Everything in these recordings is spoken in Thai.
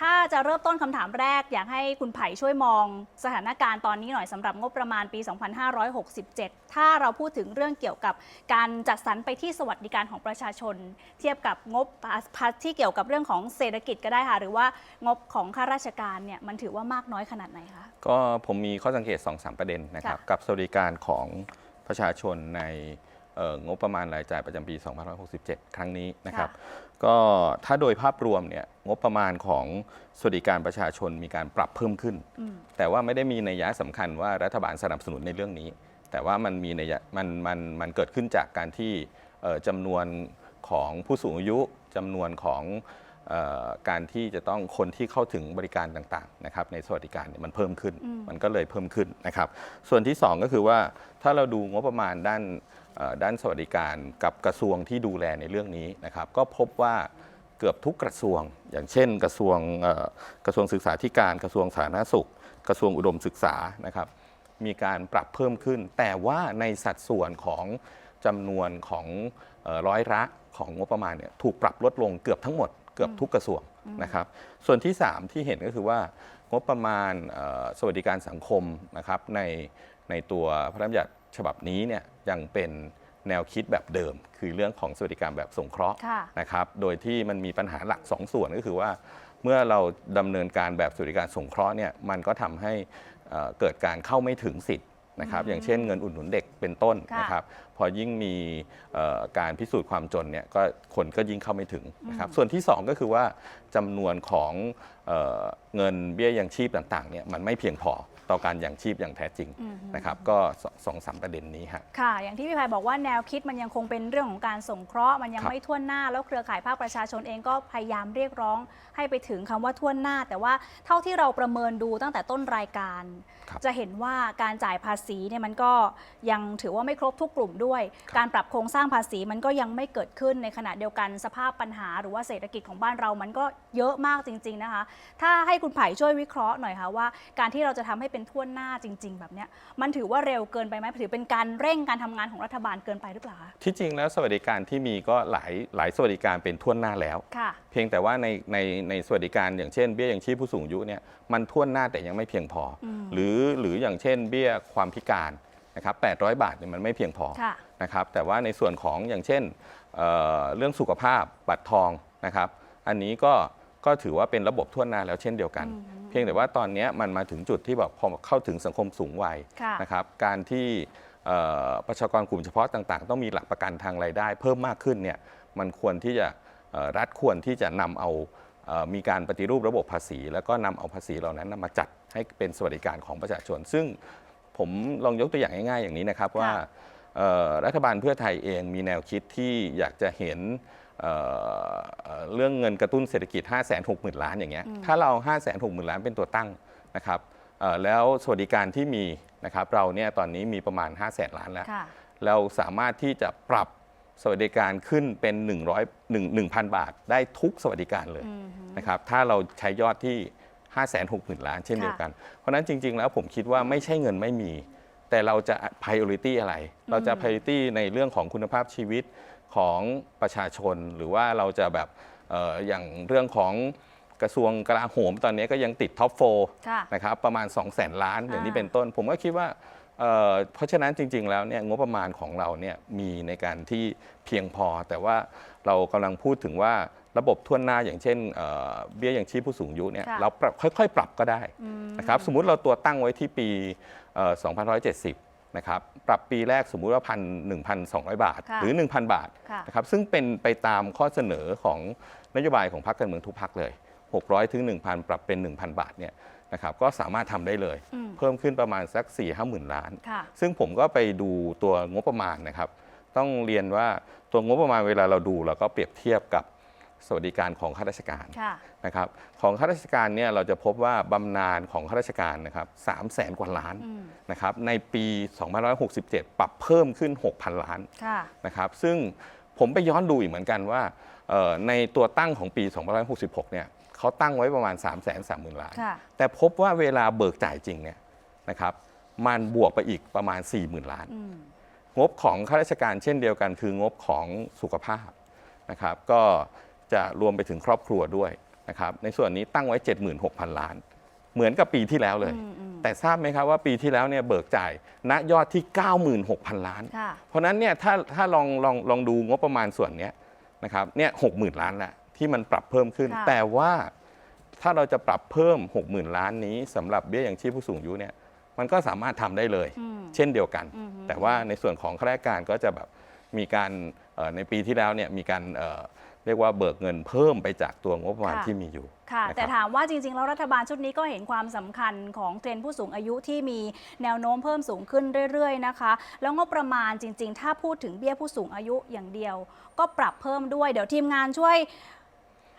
ถ้าจะเริ่มต้นคำถามแรก อยากให้คุณไผ่ช่วยมองสถานการณ์ตอนนี้หน่อยสำหรับงบประมาณปี 2567 ถ้าเราพูดถึงเรื่องเกี่ยวกับการจัดสรรไปที่สวัสดิการของประชาชน เทียบกับงบพัฒที่เกี่ยวกับเรื่องของเศรษฐกิจก็ได้ค่ะ หรือว่างบของข้าราชการเนี่ยมันถือว่ามากน้อยขนาดไหนคะ ก็ผมมีข้อสังเกต 2-3 ประเด็นนะครับค่ะกับสวัสดิการของประชาชนในเอ่อ งบประมาณรายจ่ายประจำปี 2567 ครั้งนี้นะครับ ก็ถ้าโดยภาพรวมเนี่ยงบประมาณของสวัสดิการประชาชนมีการปรับเพิ่มขึ้นอืมแต่ว่าไม่ได้มีนัยยะสำคัญว่ารัฐบาลสนับสนุนในเรื่องนี้ แต่ว่ามันมีนัยยะมันมันมันเกิดขึ้นจากการที่เอ่อจำนวนของผู้สูงอายุจำนวนของเอ่อ การที่จะต้องคนที่เข้าถึงบริการต่างๆนะครับในสวัสดิการเนี่ยมันเพิ่มขึ้นอืมมันก็เลยเพิ่มขึ้นนะครับ ส่วนที่ 2 ก็คือว่าถ้าเราดูงบประมาณด้านเอ่อด้านสวัสดิการกับกระทรวงที่ดูแลในเรื่องนี้นะครับ ก็พบว่าเกือบทุกกระทรวง อย่างเช่น กระทรวงเอ่อกระทรวงศึกษาธิการกระทรวงสาธารณสุข กระทรวงอุดมศึกษานะครับ มีการปรับเพิ่มขึ้น แต่ว่าในสัดส่วนของจำนวนของเอ่อร้อยละของงบประมาณเนี่ยถูกปรับลดลงเกือบทั้งหมด เกือบทุกกระทรวงนะครับ ส่วนที่ 3 ที่เห็นก็คือว่างบประมาณเอ่อสวัสดิการสังคมนะครับในในตัวพระราชบัญญัติฉบับนี้เนี่ยยังเป็นแนวคิดแบบเดิม คือเรื่องของสวัสดิการแบบสงเคราะห์ค่ะนะครับ โดยที่มันมีปัญหาหลัก 2 ส่วนก็คือว่า เมื่อเราดำเนินการแบบสวัสดิการสงเคราะห์เนี่ยมันก็ทำให้เอ่อเกิดการเข้าไม่ถึงสิทธิ์นะครับอย่างเช่นเงินอุดหนุนเด็กเป็นต้นค่ะนะครับ พอยิ่งมีเอ่อการพิสูจน์ความจนเนี่ยก็คนก็ยิ่งเข้าไม่ถึงนะครับส่วนที่ 2 ก็คือว่าจำนวนของเอ่อเงินเบี้ยยังชีพต่างๆเนี่ยมันไม่เพียงพอต่อการยังชีพอย่างแท้จริงอืมนะครับก็สสองสามประเด็นนี้ฮะค่ะ อย่างที่พี่ภัยบอกว่าแนวคิดมันยังคงเป็นเรื่องของการสงเคราะห์มันยังครับไม่ทั่วหน้า แล้วเครือข่ายภาคประชาชนเองก็พยายามเรียกร้อง ให้ไปถึงคำว่าทั่วหน้า แต่ว่าเท่าที่เราประเมินดูตั้งแต่ต้นรายการครับจะเห็นว่าการจ่ายภาษีเนี่ยมันก็ยังถือว่าไม่ครบทุกกลุ่มด้วยการปรับโครงสร้างภาษีมันก็ยังไม่เกิดขึ้นในขณะเดียวกันสภาพปัญหา หรือว่าเศรษฐกิจของบ้านเรามันก็เยอะมากจริง ๆนะคะ ถ้าให้คุณไผ่ช่วยวิเคราะห์หน่อยค่ะว่า การที่เราจะทำให้เป็นทั่วหน้าจริง ๆ แบบเนี้ยมันถือว่าเร็วเกินไปไหมถือเป็นการเร่งการทำงานของรัฐบาลเกินไปหรือเปล่าคะที่จริงแล้วสวัสดิการที่มีก็หลายหลายสวัสดิการเป็นทั่วหน้าแล้วค่ะเพียงแต่ว่าในในในสวัสดิการอย่างเช่นเบี้ยยังชีพผู้สูงอายุเนี่ยมันท่วนหน้าแต่ยังไม่เพียงพออมหรือหรืออย่างเช่น เบี้ยความพิการ นะครับ800 บาทเนี่ยมันไม่เพียงพอค่ะนะครับแต่ว่าในส่วนของอย่างเช่นเอ่อเรื่องสุขภาพบัตรทองนะครับอันนี้ก็ก็ถือว่าเป็นระบบทั่วหน้าแล้วเช่นเดียวกันอืมเพียงแต่ว่าตอนเนี้ยมันมาถึงจุดที่แบบพอเข้าถึงสังคมสูงวัยค่ะนะครับการที่เอ่อประชากรกลุ่มเฉพาะต่าง ๆ ต้องมีหลักประกันทางรายได้ เพิ่มมากขึ้นเนี่ยมันควรที่จะเอ่อรัฐควรที่จะนำเอาเอ่อมีการปฏิรูประบบภาษี แล้วก็นำเอาภาษีเหล่านั้นนำมาจัดให้เป็นสวัสดิการของประชาชน ซึ่ง ผมลองยกตัวอย่างง่ายๆอย่างนี้นะครับว่าค่ะเอ่อรัฐบาลเพื่อไทยเองมีแนวคิดที่อยากจะเห็นเอ่อเอ่อเรื่องเงินกระตุ้นเศรษฐกิจ 5 6 0 0 0 0 ล้านอย่างเงี้ยอืมถ้าเรา 5 6 0 0 0 0 ล้านเป็นตัวตั้งนะครับเอ่อแล้วสวัสดิการที่มีนะครับเราเนี่ยตอนนี้มีประมาณ 5 0 0แสนล้านแล้วค่ะเราสามารถที่จะปรับสวัสดิการขึ้นเป็น 100 1 1,000 บาทได้ทุกสวัสดิการเลยอืมนะครับถ้าเราใช้ยอดที่ 5 6 0 0 0 0 ล้านเช่นเดียวกัน เพราะฉะนั้นจริง ๆ แล้วผมคิดว่าไม่ใช่เงินไม่มี แต่เราจะ priority อะไร เราจะ priority ในเรื่องของคุณภาพชีวิตของประชาชน หรือว่าเราจะแบบเอ่ออย่างเรื่องของกระทรวงกลาโหมตอนนี้ก็ยังติดท็อปโฟค่ะนะครับประมาณ 2 0 0แสนล้านอย่างนี้อ่าเป็นต้น ผมก็คิดว่าเอ่อเพราะฉะนั้นจริง ๆ แล้วเนี่ยงบประมาณของเราเนี่ยมีในการที่เพียงพอ แต่ว่าเรากำลังพูดถึงว่า ระบบทั่วหน้าอย่างเช่นเอ่อเบี้ยยังชีพผู้สูงอายุเนี่ยค่ะ เราปรับค่อยๆ ปรับก็ได้อืม นะครับสมมุติเราตัวตั้งไว้ที่ปีเอ่อ2170นะครับปรับปีแรกสมมุติว่าพันหนึ่งพันสองบาท ค่ะ หรือ 1,000 บาทค่ะ นะครับซึ่งเป็นไปตามข้อเสนอของนโยบายของพรรคการเมืองทุกพรรคเลย 600ถึง1,000 ปรับเป็น 1,000 บาทเนี่ยนะครับก็สามารถทำได้เลย อืม เพิ่มขึ้นประมาณสัก 4 5 0 0 0 0 ล้าน ค่ะ ซึ่งผมก็ไปดูตัวงบประมาณนะครับ ต้องเรียนว่าตัวงบประมาณเวลาเราดูเราก็เปรียบเทียบกับ สวัสดิการของข้าราชการค่ะนะครับของข้าราชการเนี่ยเราจะพบว่าบำนาญของข้าราชการนะครับสามแสนกว่าล้านอืมนะครับในปี2567 ปรับเพิ่มขึ้น 6,000 ล้านค่ะนะครับซึ่งผมไปย้อนดูอีกเหมือนกันว่าเอ่อในตัวตั้งของปี2566เนี่ยเขาตั้งไว้ประมาณ 3 3 0 0 0 0ล้านค่ะแต่พบว่าเวลาเบิกจ่ายจริงเนี่ยนะครับมันบวกไปอีกประมาณ 40,000 ล้านอืมงบของข้าราชการเช่นเดียวกันคืองบของสุขภาพนะครับก็ จะรวมไปถึงครอบครัวด้วยนะครับในส่วนนี้ตั้งไว้ 76,000 ล้าน เหมือนกับปีที่แล้วเลยอืมอืมแต่ทราบไหมครับว่าปีที่แล้วเนี่ยเบิกจ่ายณยอดที่ 96,000 ล้านค่ะเพราะฉะนั้นเนี่ยถ้าถ้าลองลองลองดูงบประมาณส่วนเนี้ยนะครับเนี่ยหกหมื่นล้านแหละที่มันปรับเพิ่มขึ้นค่ะแต่ว่าถ้าเราจะปรับเพิ่ม 60,000 ล้านนี้สำหรับเบี้ยยังชีพผู้สูงอายุเนี่ยมันก็สามารถทำได้เลยอืมเช่นเดียวกันอืมแต่ว่าในส่วนของข้าราชการก็จะแบบมีการเอ่อในปีที่แล้วเนี่ยมีการ เอ่อเรียกว่าเบิกเงินเพิ่มไปจากตัวงบประมาณค่ะที่มีอยู่ค่ะนะครับแต่ถามว่าจริง ๆ แล้วรัฐบาลชุดนี้ก็เห็นความสำคัญของเทรนด์ผู้สูงอายุที่มีแนวโน้มเพิ่มสูงขึ้นเรื่อย ๆ นะคะ แล้วงบประมาณจริง ๆ ถ้าพูดถึงเบี้ยผู้สูงอายุอย่างเดียว ก็ปรับเพิ่มด้วยเดี๋ยวทีมงานช่วย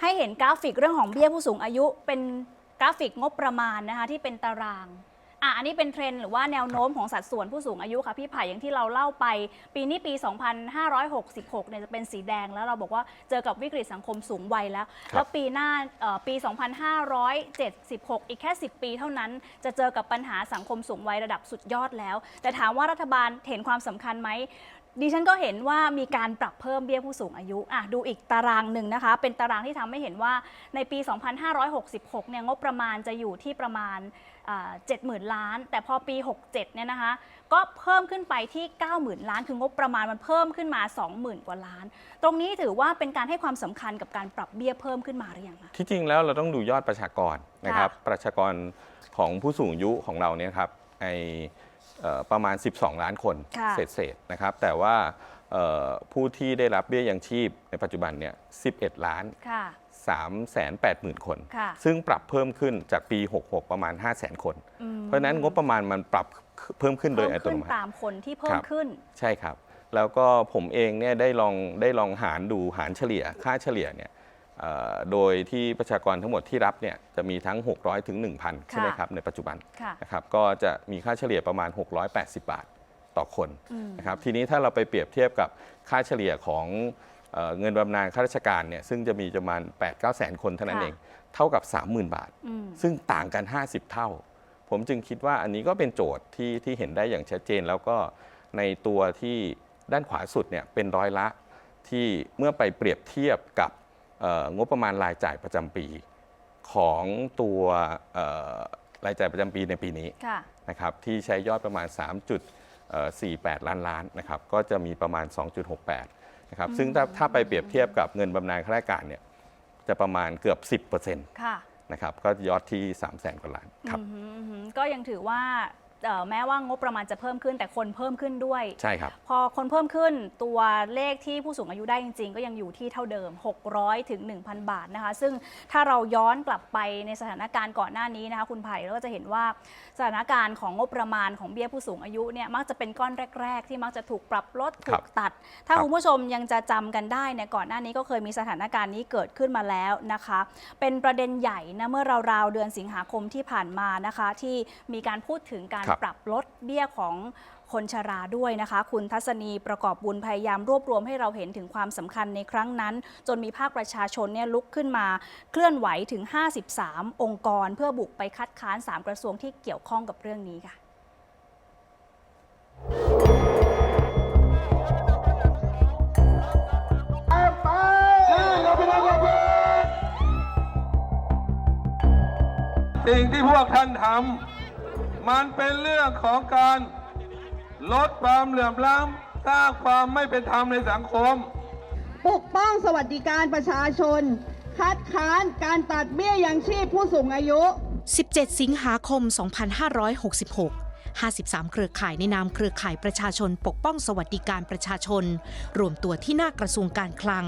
ให้เห็นกราฟิกเรื่องของเบี้ยผู้สูงอายุเป็นกราฟิกงบประมาณนะคะที่เป็นตาราง อะอันนี้เป็นเทรนด์หรือว่าแนวโน้มของสัดส่วนผู้สูงอายุค่ะพี่ไผ่อย่างที่เราเล่าไป ปีนี้ปี 2566 เนี่ยจะเป็นสีแดงแล้วเราบอกว่าเจอกับวิกฤตสังคมสูงวัยแล้ว ครับ แล้วปีหน้าเอ่อปี 2576 อีกแค่ 10 ปีเท่านั้นจะเจอกับปัญหาสังคมสูงวัยระดับสุดยอดแล้ว แต่ถามว่ารัฐบาลเห็นความสำคัญไหม ดิฉันก็เห็นว่ามีการปรับเพิ่มเบี้ยผู้สูงอายุอะดูอีกตารางหนึ่งนะคะ เป็นตารางที่ทำให้เห็นว่าในปี 2566 เนี่ยงบประมาณจะอยู่ที่ประมาณเจ็ดหมื่นล้าน แต่พอปี 67 เนี่ยนะคะ ก็เพิ่มขึ้นไปที่ 90,000 ล้าน คืองบประมาณมันเพิ่มขึ้นมา 20,000 กว่าล้าน ตรงนี้ถือว่าเป็นการให้ความสำคัญกับการปรับเบี้ยเพิ่มขึ้นมาหรือยังคะที่จริงแล้วเราต้องดูยอดประชากรนะครับ ประชากรของผู้สูงอายุของเราเนี่ยครับในเอ่อ ประมาณ 12 ล้านคนค่ะเศษๆนะครับ แต่ว่าเอ่อผู้ที่ได้รับเบี้ยยังชีพในปัจจุบันเนี่ย 11 ล้าน ค่ะ 3 8 0 0 0 0 คน ค่ะ ซึ่งปรับเพิ่มขึ้นจากปี 66 ประมาณ 5 0 0 0 0 0 คน อืมเพราะฉะนั้นงบประมาณมันปรับเพิ่มขึ้นโดเพิ่ยมอัตขึ้โนนมัติ ตามคนที่เพิ่คมรับ ขึ้น ใช่ครับ แล้วก็ผมเองเนี่ยได้ลองได้ลองหารดูหารเฉลี่ยค่าเฉลี่ยเนี่ยเอ่อ โดยที่ประชากรทั้งหมดที่รับเนี่ยจะมีทั้ง 600 ถึง 1,000 ใช่ไหมครับ ในปัจจุบันค่ะนะครับก็จะมีค่าเฉลี่ยประมาณ 680 บาทต่อคนอืมนะครับทีนี้ถ้าเราไปเปรียบเทียบกับค่าเฉลี่ยของเอ่อเงินบำนาญข้าราชการเนี่ยซึ่งจะมีประมาณ 8-9แสนคนเท่านั้นค่ะเองเท่ากับ 30,000 บาทอืมซึ่งต่างกัน 50 เท่า ผมจึงคิดว่าอันนี้ก็เป็นโจทย์ที่ที่เห็นได้อย่างชัดเจน แล้วก็ในตัวที่ด้านขวาสุดเนี่ยเป็นร้อยละที่เมื่อไปเปรียบเทียบกับเอ่อ งบประมาณรายจ่ายประจำปีของตัวเอ่อรายจ่ายประจำปีในปีนี้ค่ะนะครับที่ใช้ยอดประมาณ 3.48 ล้านล้านนะครับก็จะมีประมาณ 2.68นะครับซึ่งถ้าถ้าไปเปรียบเทียบกับเงินบำนาญข้าราชการเนี่ยจะประมาณเกือบ 10%ค่ะนะครับก็ยอดที่ 3 0 0แสนกว่าล้านครับอือหืออือหือก็ยังถือว่าเอ่อ แม้ว่างบประมาณจะเพิ่มขึ้นแต่คนเพิ่มขึ้นด้วย ใช่ครับ พอคนเพิ่มขึ้นตัวเลขที่ผู้สูงอายุได้จริง ๆ ก็ยังอยู่ที่เท่าเดิม 600 ถึง 1,000 บาทนะคะ ซึ่งถ้าเราย้อนกลับไปในสถานการณ์ก่อนหน้านี้นะคะคุณไผ่เราก็จะเห็นว่าสถานการณ์ของงบประมาณของเบี้ยผู้สูงอายุเนี่ยมักจะเป็นก้อนแรก ๆ ที่มักจะถูกปรับลดคถูรับกตัด ถ้าครับคุณผู้ชมยังจะจำกันได้เนี่ยก่อนหน้านี้ก็เคยมีสถานการณ์นี้เกิดขึ้นมาแล้วนะคะ เป็นประเด็นใหญ่นะเมื่อราวๆเดือนสิงหาคมที่ผ่านมานะคะ ที่มีการพูดถึงการครับปรับลดเบี้ยของคนชราด้วยนะคะ คุณทัศนีประกอบบุญพยายามรวบรวมให้เราเห็นถึงความสำคัญในครั้งนั้น จนมีภาคประชาชนเนี่ยลุกขึ้นมาเคลื่อนไหวถึง 53 องค์กร เพื่อบุกไปคัดค้าน 3 กระทรวงที่เกี่ยวข้องกับเรื่องนี้ค่ะสิ่งที่พวกท่านทำ มันเป็นเรื่องของการลดความเหลื่อมล้ำสร้างความไม่เป็นธรรมในสังคม ปกป้องสวัสดิการประชาชน คัดค้านการตัดเบี้ยยังชีพผู้สูงอายุ 17 สิงหาคม 2566 53 เครือข่ายในนามเครือข่ายประชาชนปกป้องสวัสดิการประชาชน รวมตัวที่หน้ากระทรวงการคลัง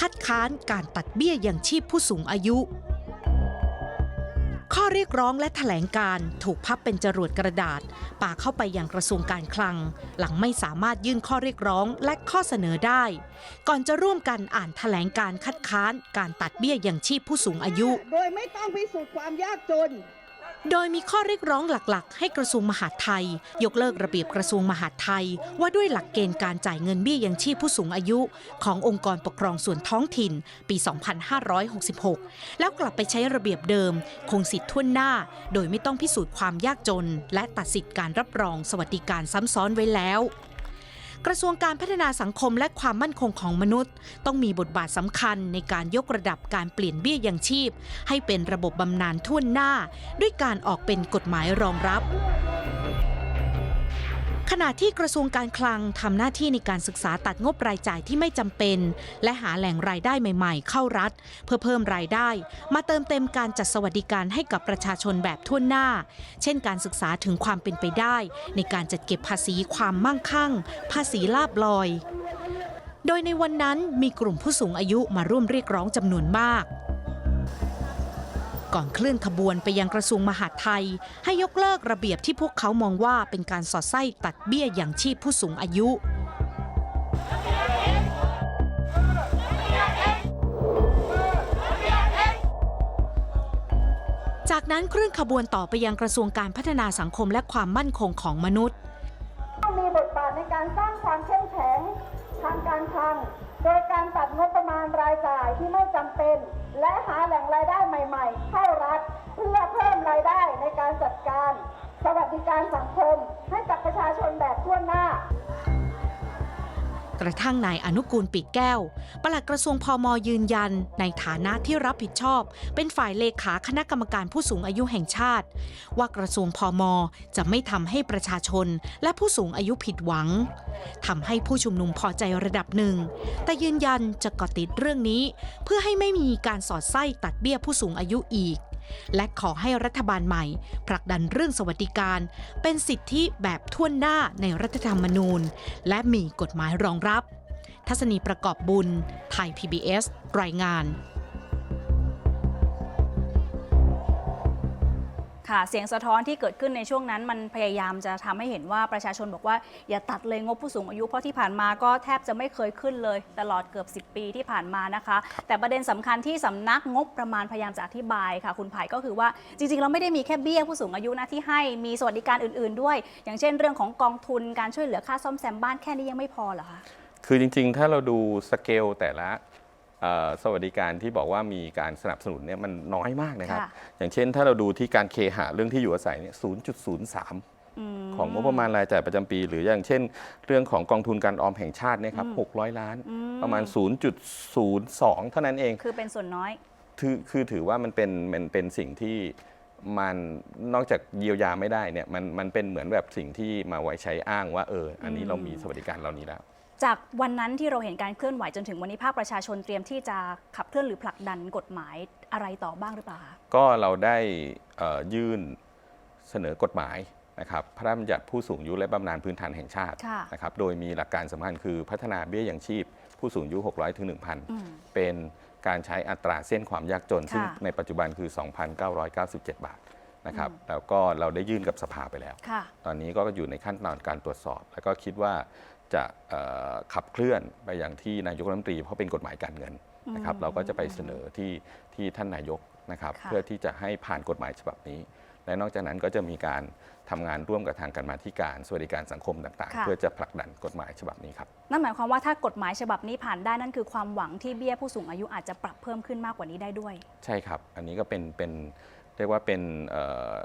คัดค้านการตัดเบี้ยยังชีพผู้สูงอายุ ข้อเรียกร้องและแถลงการถูกพับเป็นจรวดกระดาษป่าเข้าไปยังกระทรวงการคลัง หลังไม่สามารถยื่นข้อเรียกร้องและข้อเสนอได้ ก่อนจะร่วมกันอ่านแถลงการคัดค้าน การตัดเบี้ยยังชีพผู้สูงอายุ โดยไม่ต้องพิสูจน์ความยากจน โดยมีข้อเรียกร้องหลักๆ ให้กระทรวงมหาดไทย ยกเลิกระเบียบกระทรวงมหาดไทย ว่าด้วยหลักเกณฑ์การจ่ายเงินเบี้ยยังชีพผู้สูงอายุ ขององค์กรปกครองส่วนท้องถิ่น ปี 2566 แล้วกลับไปใช้ระเบียบเดิม คงสิทธิ์ทุ่นหน้า โดยไม่ต้องพิสูจน์ความยากจน และตัดสิทธิ์การรับรองสวัสดิการซ้ำซ้อนไว้แล้ว กระทรวงการพัฒนาสังคมและความมั่นคงของมนุษย์ ต้องมีบทบาทสำคัญในการยกระดับการเปลี่ยนเบี้ยยังชีพ ให้เป็นระบบบำนาญทั่วหน้า ด้วยการออกเป็นกฎหมายรองรับ ขณะที่กระทรวงการคลังทำหน้าที่ในการศึกษาตัดงบรายจ่ายที่ไม่จำเป็น และหาแหล่งรายได้ใหม่ๆ เข้ารัฐ เพื่อเพิ่มรายได้ มาเติมเต็มการจัดสวัสดิการให้กับประชาชนแบบทั่วหน้า เช่นการศึกษาถึงความเป็นไปได้ ในการจัดเก็บภาษีความมั่งคั่ง ภาษีลาบลอย โดยในวันนั้นมีกลุ่มผู้สูงอายุมาร่วมเรียกร้องจำนวนมาก ก่อนเคลื่อนขบวนไปยังกระทรวงมหาดไทย ให้ยกเลิกระเบียบที่พวกเขามองว่าเป็นการสอดไส้ตัดเบี้ยอย่างชีพผู้สูงอายุ จากนั้นเคลื่อนขบวนต่อไปยังกระทรวงการพัฒนาสังคมและความมั่นคงของมนุษย์ มีบทบาทในการสร้างความเข้มแข็งทางการคลังโดยการตัดงบประมาณรายจ่ายที่ไม่จำเป็น และหาแหล่งรายได้ใหม่ ๆ เข้ารัฐเพื่อเพิ่มรายได้ในการจัดการ สวัสดิการสังคมให้กับประชาชนแบบทั่วหน้า กระทั่งนายอนุกูลปีกแก้ว ปลัดกระทรวงพมยืนยัน ในฐานะที่รับผิดชอบ เป็นฝ่ายเลขาคณะกรรมการผู้สูงอายุแห่งชาติ ว่ากระทรวงพมจะไม่ทำให้ประชาชนและผู้สูงอายุผิดหวังทำให้ผู้ชุมนุมพอใจระดับหนึ่ง แต่ยืนยันจะเกาะติดเรื่องนี้ เพื่อให้ไม่มีการสอดไส้ตัดเบี้ยผู้สูงอายุอีก และขอให้รัฐบาลใหม่ ผลักดันเรื่องสวัสดิการ เป็นสิทธิแบบท่วนหน้าในรัฐธรรมนูญ และมีกฎหมายรองรับ ทัศนีประกอบบุญ ไทย PBS รายงาน ค่ะ เสียงสะท้อนที่เกิดขึ้นในช่วงนั้น มันพยายามจะทำให้เห็นว่าประชาชนบอกว่าอย่าตัดเลยงบผู้สูงอายุเพราะที่ผ่านมาก็แทบจะไม่เคยขึ้นเลย ตลอดเกือบ 10 ปีที่ผ่านมานะคะ แต่ประเด็นสำคัญที่สำนักงบประมาณพยายามจะอธิบายค่ะ คุณไผ่ก็คือว่าจริงๆ เราไม่ได้มีแค่เบี้ยผู้สูงอายุนะที่ให้มีสวัสดิการอื่น ๆ ด้วย อย่างเช่น เรื่องของกองทุนการช่วยเหลือค่าซ่อมแซมบ้านแค่นี้ยังไม่พอเหรอคะคือจริงๆ ถ้าเราดูสเกลแต่ละเอ่อ สวัสดิการที่บอกว่ามีการสนับสนุนเนี่ยมันน้อยมากนะครับ ค่ะ อย่างเช่น ถ้าเราดูที่การเคหะเรื่องที่อยู่อาศัยเนี่ย0.03อืมของงบประมาณรายจ่ายประจำปี หรืออย่างเช่น เรื่องของกองทุนการออมแห่งชาติเนี่ยครับอืม600 ล้าน อืม ประมาณ 0.02 เท่านั้นเอง คือเป็นส่วนน้อย คือคือถือว่ามันเป็นมันเป็นสิ่งที่มันนอกจากเยียวยาไม่ได้เนี่ยมันมันเป็นเหมือนแบบสิ่งที่มาไว้ใช้อ้างว่าเอออันนี้อืมเรามีสวัสดิการเหล่านี้แล้ว จากวันนั้นที่เราเห็นการเคลื่อนไหวจนถึงวันนี้ภาคประชาชนเตรียมที่จะขับเคลื่อนหรือผลักดันกฎหมายอะไรต่อบ้างหรือเปล่าคะก็เราได้เอ่อยื่นเสนอกฎหมายนะครับพระราชบัญญัติผู้สูงอายุและบำนาญพื้นฐานแห่งชาติค่ะนะครับโดยมีหลักการสำคัญคือพัฒนาเบี้ยยังชีพ ผู้สูงอายุ 600 ถึงอืม1,000 เป็นการใช้อัตราเส้นความยากจน ซึ่งค่ะในปัจจุบันคือ 2,997 บาทนะครับอืมแล้วก็เราได้ยื่นกับสภาไปแล้วค่ะตอนนี้ก็อยู่ในขั้นตอนการตรวจสอบ แล้วก็คิดว่า จะเอ่อขับเคลื่อนไปอย่างที่นายกรัฐมนตรีเพราะเป็นกฎหมายการเงินนะครับอืมเราก็จะไปเสนอที่ที่ท่านนายกนะครับค่ะเพื่อที่จะให้ผ่านกฎหมายฉบับนี้ และนอกจากนั้นก็จะมีการทำงานร่วมกับทางการมาธิการสวัสดิการสังคมต่างๆค่ะเพื่อจะผลักดันกฎหมายฉบับนี้ครับนั่นหมายความว่าถ้ากฎหมายฉบับนี้ผ่านได้นั่นคือความหวังที่เบี้ยผู้สูงอายุอาจจะปรับเพิ่มขึ้นมากกว่านี้ได้ด้วย ใช่ครับ อันนี้ก็เป็นเป็นเรียกว่าเป็นเอ่อ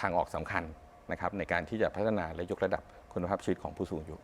ทางออกสำคัญนะครับในการที่จะพัฒนาและยกระดับคุณภาพชีวิตของผู้สูงอายุ